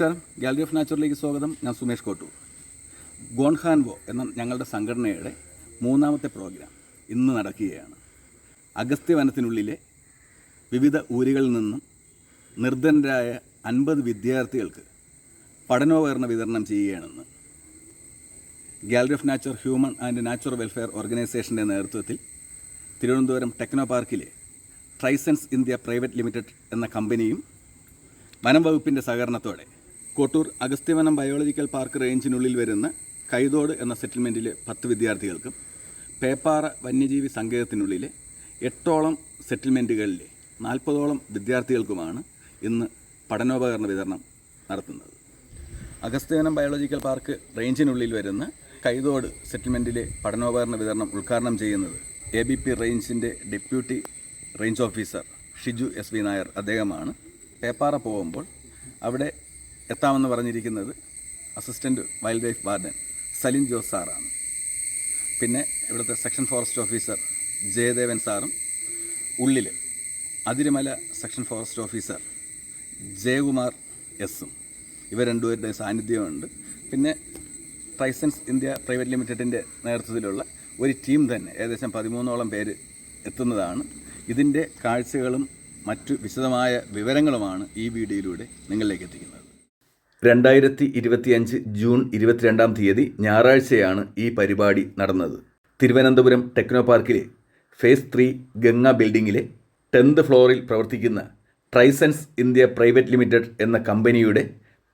നമസ്കാരം. Gallery of നാച്ചുറലിലേക്ക് സ്വാഗതം. ഞാൻ സുമേഷ് കോട്ടൂർ. ഗോൺഹാൻവോ എന്ന ഞങ്ങളുടെ സംഘടനയുടെ മൂന്നാമത്തെ പ്രോഗ്രാം ഇന്ന് നടക്കുകയാണ്. അഗസ്ത്യ വനത്തിനുള്ളിലെ വിവിധ ഊരുകളിൽ നിന്നും നിർദ്ധനരായ അൻപത് വിദ്യാർത്ഥികൾക്ക് പഠനോപകരണ വിതരണം ചെയ്യുകയാണെന്ന് gallery of natural human and natural welfare ഓർഗനൈസേഷന്റെ നേതൃത്വത്തിൽ തിരുവനന്തപുരം ടെക്നോ പാർക്കിലെ ട്രൈസൻസ് ഇന്ത്യ പ്രൈവറ്റ് ലിമിറ്റഡ് എന്ന കമ്പനിയും വനം വകുപ്പിന്റെ സഹകരണത്തോടെ കോട്ടൂർ അഗസ്ത്യവനം ബയോളജിക്കൽ പാർക്ക് റേഞ്ചിനുള്ളിൽ വരുന്ന കൈതോട് എന്ന സെറ്റിൽമെന്റിലെ പത്ത് വിദ്യാർത്ഥികൾക്കും പേപ്പാറ വന്യജീവി സങ്കേതത്തിനുള്ളിലെ എട്ടോളം സെറ്റിൽമെന്റുകളിലെ നാൽപ്പതോളം വിദ്യാർത്ഥികൾക്കുമാണ് ഇന്ന് പഠനോപകരണ വിതരണം നടത്തുന്നത്. അഗസ്ത്യവനം ബയോളജിക്കൽ പാർക്ക് റേഞ്ചിനുള്ളിൽ വരുന്ന കൈതോട് സെറ്റിൽമെന്റിലെ പഠനോപകരണ വിതരണം ഉദ്ഘാടനം ചെയ്യുന്നത് എ ബി പി റേഞ്ചിന്റെ deputy range officer Shiju S V Nair. അദ്ദേഹമാണ്. പേപ്പാറ പോകുമ്പോൾ അവിടെ എത്താമെന്ന് പറഞ്ഞിരിക്കുന്നത് assistant wildlife warden Salin Jose സാറാണ്. പിന്നെ ഇവിടുത്തെ സെക്ഷൻ ഫോറസ്റ്റ് ഓഫീസർ ജയദേവൻ സാറും ഉള്ളിൽ Athirumala section forest officer Jayakumar എസും. ഇവർ രണ്ടുപേരുടെ സാന്നിധ്യമുണ്ട്. പിന്നെ ട്രൈസൻസ് ഇന്ത്യ പ്രൈവറ്റ് ലിമിറ്റഡിന്റെ നേതൃത്വത്തിലുള്ള ഒരു ടീം തന്നെ ഏകദേശം പതിമൂന്നോളം പേര് എത്തുന്നതാണ്. ഇതിന്റെ കാഴ്ചകളും മറ്റു വിശദമായ വിവരങ്ങളുമാണ് ഈ വീഡിയോയിലൂടെ നിങ്ങളിലേക്ക് എത്തിക്കുന്നത്. രണ്ടായിരത്തി ഇരുപത്തിയഞ്ച് ജൂൺ ഇരുപത്തിരണ്ടാം തീയതി ഞായറാഴ്ചയാണ് ഈ പരിപാടി നടന്നത്. തിരുവനന്തപുരം ടെക്നോ പാർക്കിലെ ഫേസ് ത്രീ ഗംഗ ബിൽഡിങ്ങിലെ ടെൻത്ത് ഫ്ലോറിൽ പ്രവർത്തിക്കുന്ന ട്രൈസൻസ് ഇന്ത്യ പ്രൈവറ്റ് ലിമിറ്റഡ് എന്ന കമ്പനിയുടെ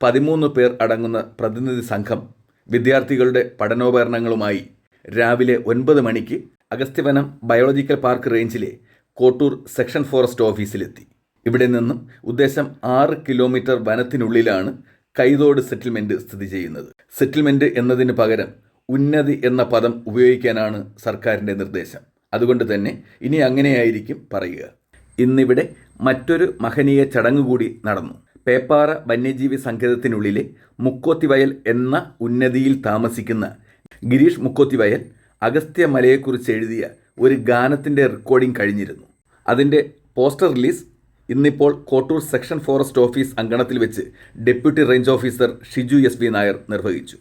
പതിമൂന്ന് പേർ അടങ്ങുന്ന പ്രതിനിധി സംഘം വിദ്യാർത്ഥികളുടെ പഠനോപകരണങ്ങളുമായി രാവിലെ ഒൻപത് മണിക്ക് അഗസ്ത്യവനം ബയോളജിക്കൽ പാർക്ക് റേഞ്ചിലെ കോട്ടൂർ സെക്ഷൻ ഫോറസ്റ്റ് ഓഫീസിലെത്തി. ഇവിടെ നിന്നും ഉദ്ദേശം ആറ് കിലോമീറ്റർ വനത്തിനുള്ളിലാണ് കൈതോട് സെറ്റിൽമെന്റ് സ്ഥിതി ചെയ്യുന്നത്. സെറ്റിൽമെന്റ് എന്നതിന് പകരം ഉന്നതി എന്ന പദം ഉപയോഗിക്കാനാണ് സർക്കാരിന്റെ നിർദ്ദേശം. അതുകൊണ്ട് തന്നെ ഇനി അങ്ങനെയായിരിക്കും പറയുക. ഇന്നിവിടെ മറ്റൊരു മഹനീയ ചടങ്ങ് കൂടി നടന്നു. പേപ്പാറ വന്യജീവി സങ്കേതത്തിനുള്ളിലെ മുക്കോത്തിവയൽ എന്ന ഉന്നതിയിൽ താമസിക്കുന്ന ഗിരീഷ് മുക്കോത്തിവയൽ അഗസ്ത്യ മലയെക്കുറിച്ച് എഴുതിയ ഒരു ഗാനത്തിന്റെ റെക്കോർഡിംഗ് കഴിഞ്ഞിരുന്നു. അതിന്റെ പോസ്റ്റർ റിലീസ് ഇന്നിപ്പോൾ കോട്ടൂർ സെക്ഷൻ ഫോറസ്റ്റ് ഓഫീസ് അങ്കണത്തിൽ വെച്ച് deputy range officer Shiju S Nair നിർവഹിച്ചു.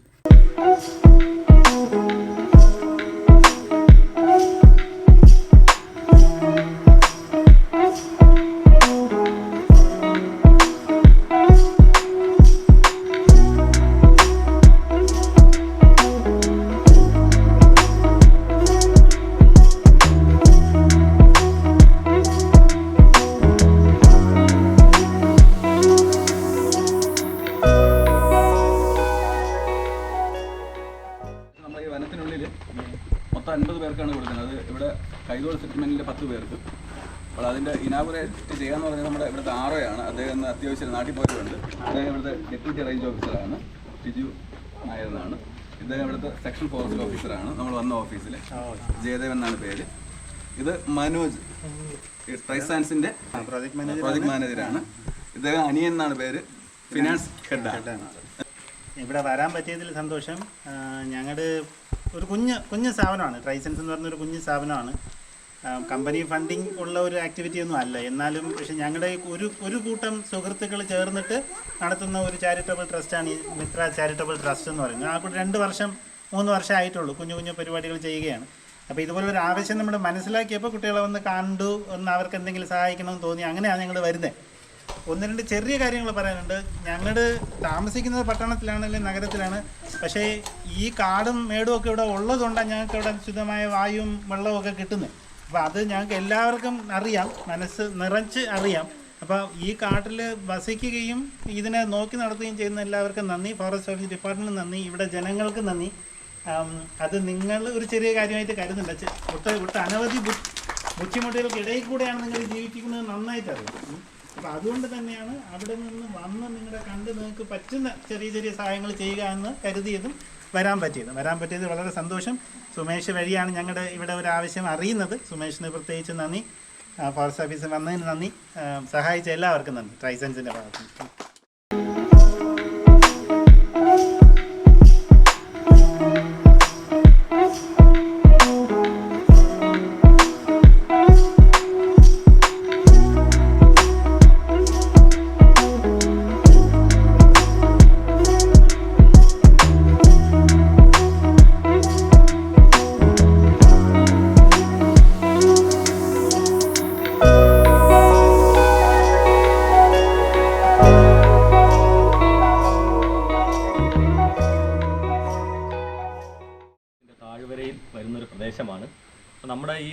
പേർക്കാണ് കൊടുക്കുന്നത്. അത് ഇവിടെ കൈതോട് സെറ്റിൽമെന്റിലെ പത്ത് പേർക്ക്. അപ്പോൾ അതിന്റെ ഇനാഗുറേറ്റ് ചെയ്യാന്ന് പറഞ്ഞാൽ നമ്മുടെ ഇവിടുത്തെ ആറോയാണ് അദ്ദേഹം അത്യാവശ്യം നാട്ടിൽ പോയിട്ടുണ്ട്. അദ്ദേഹം ഇവിടുത്തെ ഡെപ്യൂട്ടി റേഞ്ച് ഓഫീസറാണ് ടിജു നായർ എന്നാണ് ഇദ്ദേഹം ഇവിടുത്തെ സെക്ഷൻ ഫോറസ്റ്റ് ഓഫീസറാണ് നമ്മൾ വന്ന ഓഫീസിൽ ജയദേവൻ എന്നാണ് പേര്. ഇത് മനോജ് മാനേജർ പ്രോജക്ട് മാനേജറാണ് ഇദ്ദേഹം അനിയൻ എന്നാണ് പേര്. ഫിനാൻസ് ഹെഡാണ് ഇവിടെ വരാൻ പറ്റിയതിൽ സന്തോഷം. ഞങ്ങളുടെ ഒരു കുഞ്ഞ് കുഞ്ഞ് സ്ഥാപനമാണ്. ട്രൈസെൻസ് എന്ന് പറഞ്ഞൊരു കുഞ്ഞ് സ്ഥാപനമാണ്. കമ്പനി ഫണ്ടിങ് ഉള്ള ഒരു ആക്ടിവിറ്റി ഒന്നും അല്ല. എന്നാലും പക്ഷെ ഞങ്ങളുടെ ഒരു ഒരു കൂട്ടം സുഹൃത്തുക്കൾ ചേർന്നിട്ട് നടത്തുന്ന ഒരു ചാരിറ്റബിൾ ട്രസ്റ്റാണ് ഈ മിത്ര ചാരിറ്റബിൾ ട്രസ്റ്റ് എന്ന് പറയുന്നത്. ആ കൂടി രണ്ട് വർഷം മൂന്ന് വർഷം ആയിട്ടുള്ളൂ കുഞ്ഞു കുഞ്ഞു പരിപാടികൾ ചെയ്യുകയാണ്. അപ്പോൾ ഇതുപോലെ ഒരു ആവശ്യം നമ്മൾ മനസ്സിലാക്കിയപ്പോൾ കുട്ടികളെ വന്ന് കണ്ടു ഒന്ന് അവർക്ക് എന്തെങ്കിലും സഹായിക്കണമെന്ന് തോന്നി അങ്ങനെയാണ് ഞങ്ങൾ വരുന്നത് ഒന്ന് രണ്ട് ചെറിയ കാര്യങ്ങൾ പറയാനുണ്ട്. ഞങ്ങളുടെ താമസിക്കുന്നത് പട്ടണത്തിലാണ് അല്ലെങ്കിൽ നഗരത്തിലാണ്. പക്ഷേ ഈ കാടും മേടും ഒക്കെ ഇവിടെ ഉള്ളതുകൊണ്ടാണ് ഞങ്ങൾക്ക് ഇവിടെ ശുദ്ധമായ വായുവും വെള്ളവും ഒക്കെ കിട്ടുന്നത്. അപ്പോൾ അത് ഞങ്ങൾക്ക് എല്ലാവർക്കും അറിയാം. മനസ്സ് നിറച്ച് അറിയാം. അപ്പോൾ ഈ കാട്ടിൽ വസിക്കുകയും ഇതിനെ നോക്കി നടത്തുകയും ചെയ്യുന്ന എല്ലാവർക്കും നന്ദി. ഫോറസ്റ്റ് സർവീസ് ഡിപ്പാർട്ട്മെന്റിന് നന്ദി. ഇവിടെ ജനങ്ങൾക്ക് നന്ദി. അത് നിങ്ങൾ ഒരു ചെറിയ കാര്യമായിട്ട് കരുതുന്നുണ്ട് ചെ- ഒട്ട് ഒട്ട് അനവധി ബു- ബുദ്ധിമുട്ടുകൾക്കിടയിൽ കൂടെയാണ് നിങ്ങൾ ജീവിക്കുന്നത്. നന്നായിട്ട് അറിയാം. ഉം. അപ്പോൾ അതുകൊണ്ട് തന്നെയാണ് അവിടെ നിന്ന് വന്ന് നിങ്ങളെ കണ്ട് നിങ്ങൾക്ക് പറ്റുന്ന ചെറിയ ചെറിയ സഹായങ്ങൾ ചെയ്യുക എന്ന് കരുതിയതും വരാൻ പറ്റിയത്. വരാൻ പറ്റിയത് വളരെ സന്തോഷം. സുമേഷ് വഴിയാണ് ഞങ്ങളുടെ ഇവിടെ ഒരു ആവശ്യം അറിയുന്നത്. സുമേഷിന് പ്രത്യേകിച്ച് നന്ദി. ഫോറസ്റ്റ് ഓഫീസിൽ വന്നതിന് നന്ദി. സഹായിച്ച എല്ലാവർക്കും നന്ദി. ട്രൈസൻസിന്റെ ഭാഗത്ത്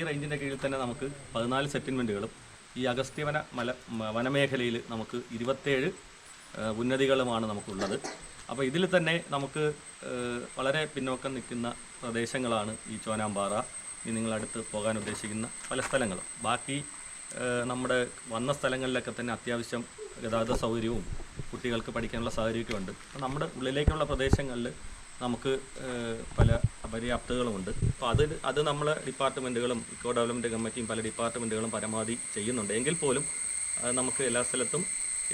റേഞ്ചിന്റെ കീഴിൽ തന്നെ നമുക്ക് പതിനാല് സെറ്റിൽമെന്റുകളും ഈ അഗസ്ത്യവന മല വനമേഖലയിൽ നമുക്ക് ഇരുപത്തേഴ് ഉന്നതികളുമാണ് നമുക്കുള്ളത്. അപ്പോൾ ഇതിൽ തന്നെ നമുക്ക് വളരെ പിന്നോക്കം നിൽക്കുന്ന പ്രദേശങ്ങളാണ് ഈ ചോനാമ്പാറ ഇനി നിങ്ങളടുത്ത് പോകാൻ ഉദ്ദേശിക്കുന്ന പല സ്ഥലങ്ങളും. ബാക്കി നമ്മുടെ വന്ന സ്ഥലങ്ങളിലൊക്കെ തന്നെ അത്യാവശ്യം ഗതാഗത സൗകര്യവും കുട്ടികൾക്ക് പഠിക്കാനുള്ള സാഹചര്യമൊക്കെ ഉണ്ട്. അപ്പോൾ നമ്മുടെ ഉള്ളിലേക്കുള്ള പ്രദേശങ്ങളിൽ നമുക്ക് പല അപര്യാപ്തകളുമുണ്ട്. അപ്പോൾ അത് അത് നമ്മളെ ഡിപ്പാർട്ട്മെന്റുകളും ഇക്കോ ഡെവലപ്മെന്റ് കമ്മിറ്റിയും പല ഡിപ്പാർട്ട്മെന്റുകളും പരമാവധി ചെയ്യുന്നുണ്ട്. എങ്കിൽ പോലും നമുക്ക് എല്ലാ സ്ഥലത്തും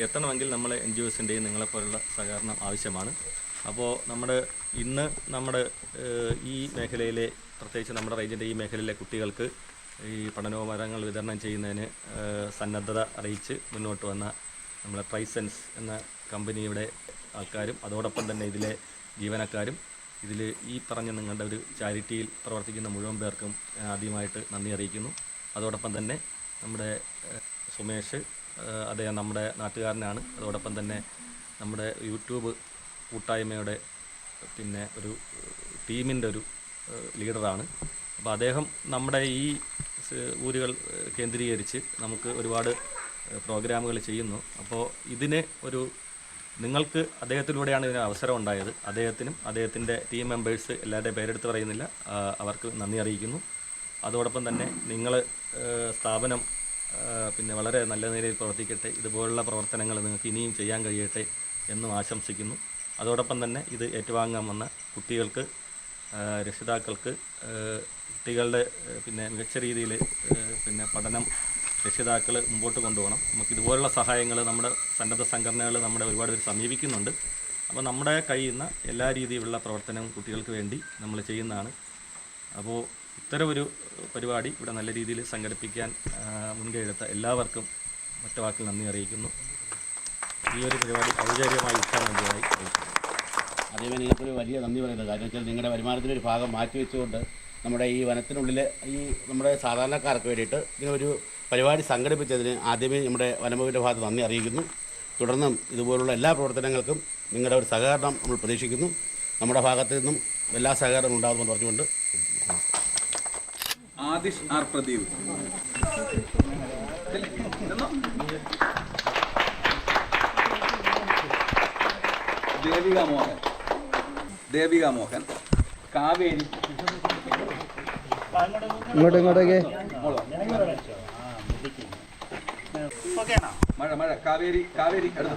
എത്തണമെങ്കിൽ നമ്മളെ എൻ ജി ഒസിന്റെയും നിങ്ങളെപ്പോലുള്ള സഹകരണം ആവശ്യമാണ്. അപ്പോൾ നമ്മുടെ ഇന്ന് നമ്മുടെ ഈ മേഖലയിലെ പ്രത്യേകിച്ച് നമ്മുടെ റേഞ്ചിന്റെ ഈ മേഖലയിലെ കുട്ടികൾക്ക് ഈ പഠനോപകരണങ്ങൾ വിതരണം ചെയ്യുന്നതിന് സന്നദ്ധത അറിയിച്ച് മുന്നോട്ട് വന്ന നമ്മളെ ട്രൈസെൻസ് എന്ന കമ്പനിയുടെ ആൾക്കാരും അതോടൊപ്പം തന്നെ ഇതിലെ ജീവനക്കാരും ഇതിൽ ഈ പറഞ്ഞ നിങ്ങളുടെ ഒരു ചാരിറ്റിയിൽ പ്രവർത്തിക്കുന്ന മുഴുവൻ പേർക്കും ആദ്യമായിട്ട് നന്ദി അറിയിക്കുന്നു. അതോടൊപ്പം തന്നെ നമ്മുടെ സുമേഷ് അദ്ദേഹം നമ്മുടെ നാട്ടുകാരനാണ്. അതോടൊപ്പം തന്നെ നമ്മുടെ യൂട്യൂബ് കൂട്ടായ്മയുടെ പിന്നെ ഒരു ടീമിന്റെ ഒരു ലീഡറാണ്. അപ്പോൾ അദ്ദേഹം നമ്മുടെ ഈ ഊരുകൾ കേന്ദ്രീകരിച്ച് നമുക്ക് ഒരുപാട് പ്രോഗ്രാമുകൾ ചെയ്യുന്നു. അപ്പോൾ ഇതിന് ഒരു നിങ്ങൾക്ക് അദ്ദേഹത്തിലൂടെയാണ് ഇതിന് അവസരം ഉണ്ടായത്. അദ്ദേഹത്തിനും അദ്ദേഹത്തിന്റെ ടീം മെമ്പേഴ്സ് എല്ലാവരുടെയും പേരെടുത്ത് പറയുന്നില്ല. അവർക്ക് നന്ദി അറിയിക്കുന്നു. അതോടൊപ്പം തന്നെ നിങ്ങൾ സ്ഥാപനം പിന്നെ വളരെ നല്ല നിലയിൽ പ്രവർത്തിക്കട്ടെ. ഇതുപോലുള്ള പ്രവർത്തനങ്ങൾ നിങ്ങൾക്ക് ഇനിയും ചെയ്യാൻ കഴിയട്ടെ എന്നും ആശംസിക്കുന്നു. അതോടൊപ്പം തന്നെ ഇത് ഏറ്റുവാങ്ങാൻ വന്ന കുട്ടികൾക്ക് രക്ഷിതാക്കൾക്ക് കുട്ടികളുടെ പിന്നെ മികച്ച രീതിയിൽ പിന്നെ പഠനം രക്ഷിതാക്കൾ മുമ്പോട്ട് കൊണ്ടുപോകണം. നമുക്ക് ഇതുപോലുള്ള സഹായങ്ങൾ നമ്മുടെ സന്നദ്ധ സംഘടനകൾ നമ്മുടെ ഒരുപാട് പേര് സമീപിക്കുന്നുണ്ട്. അപ്പോൾ നമ്മുടെ കഴിയുന്ന എല്ലാ രീതിയിലുള്ള പ്രവർത്തനവും കുട്ടികൾക്ക് വേണ്ടി നമ്മൾ ചെയ്യുന്നതാണ്. അപ്പോൾ ഇത്തരമൊരു പരിപാടി ഇവിടെ നല്ല രീതിയിൽ സംഘടിപ്പിക്കാൻ മുൻകൈയെടുത്ത എല്ലാവർക്കും മറ്റു വാക്കിൽ നന്ദി അറിയിക്കുന്നു. ഈ ഒരു പരിപാടി ഔപചാരികമായി ഇഷ്ടമായി അറിയിക്കുന്നു അതേപോലെ നിങ്ങൾക്കൊരു വലിയ നന്ദി പറയുന്നത് കാരണം വെച്ചാൽ നിങ്ങളുടെ വരുമാനത്തിന്റെ ഒരു ഭാഗം മാറ്റിവെച്ചുകൊണ്ട് നമ്മുടെ ഈ വനത്തിനുള്ളിൽ ഈ നമ്മുടെ സാധാരണക്കാർക്ക് വേണ്ടിയിട്ട് ഇതിനൊരു പരിപാടി സംഘടിപ്പിച്ചതിന് ആദ്യമേ നമ്മുടെ വനംവകുപ്പിന്റെ ഭാഗത്ത് നന്ദി അറിയിക്കുന്നു. തുടർന്നും ഇതുപോലുള്ള എല്ലാ പ്രവർത്തനങ്ങൾക്കും നിങ്ങളുടെ ഒരു സഹകരണം നമ്മൾ പ്രതീക്ഷിക്കുന്നു. നമ്മുടെ ഭാഗത്തു നിന്നും എല്ലാ സഹകരണവും ഉണ്ടാകുമെന്ന് പറഞ്ഞുകൊണ്ട് ആദിഷ് ആർ പ്രദീപ്. ദേവിക മോഹൻ. ദേവിക മോഹൻ കാവേരി. ഇങ്ങോട്ട് ഇങ്ങോട്ടേക്ക് മഴ മഴ. കാവേരി കാവേരി അടുത്ത.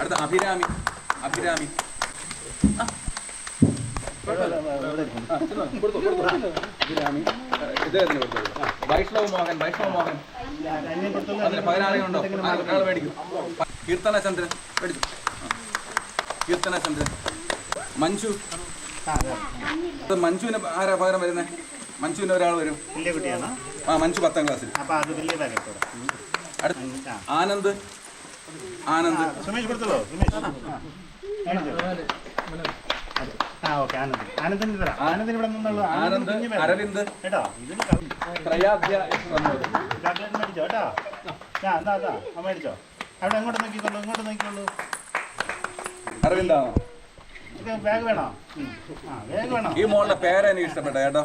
അടുത്ത അഭിരാമി അഭിരാമി. വൈഷ്ണവ് മോഹൻ വൈഷ്ണവ് മോഹൻ. അതിന് അതിന് പതിനാളുകളുണ്ടോ ഒരാൾ മേടിക്കും. കീർത്തന ചന്ദ്രൻ പഠിച്ചു കീർത്തന ചന്ദ്രൻ. മഞ്ജു. മഞ്ജുവിന് ആരാ പകരം വരുന്നത് മഞ്ജുവിന് ഒരാൾ വരും. വലിയ കുട്ടിയാണോ? ആ മഞ്ജു പത്താം ക്ലാസ്സിൽ. ആനന്ദ്. ആനന്ദ്. സുമേഷ് കൊടുത്തല്ലോ ആനന്ദ്. അരവിന്ദ്. കേട്ടോ ആ എന്താ അതാ മേടിച്ചോ? അവിടെ എങ്ങോട്ട് നോക്കിക്കോളൂ എങ്ങോട്ട് നോക്കിക്കോളൂ. അരവിന്ദാണോ ഇത് ബാഗ് വേണോ? ആ ബാഗ് വേണോ? ഈ മോളുടെ പേര് എനിക്ക് ഇഷ്ടപ്പെട്ട കേട്ടോ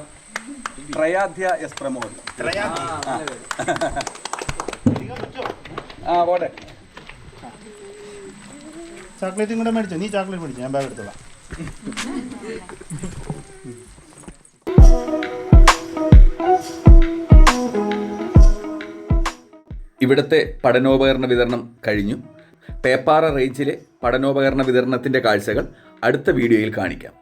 ത്രയാധ്യ എസ് പ്രമോദ്. ആ. പോട്ടെ. ചോക്ലേറ്റും കൂടെ മേടിച്ചോ. നീ ചോക്ലേറ്റ് മേടിച്ചോ. ഞാൻ ബാഗ് എടുത്തോളാം. ഇവിടുത്തെ പഠനോപകരണ വിതരണം കഴിഞ്ഞു. പേപ്പാറ റേഞ്ചിലെ പഠനോപകരണ വിതരണത്തിന്റെ കാഴ്ചകൾ അടുത്ത വീഡിയോയിൽ കാണിക്കാം.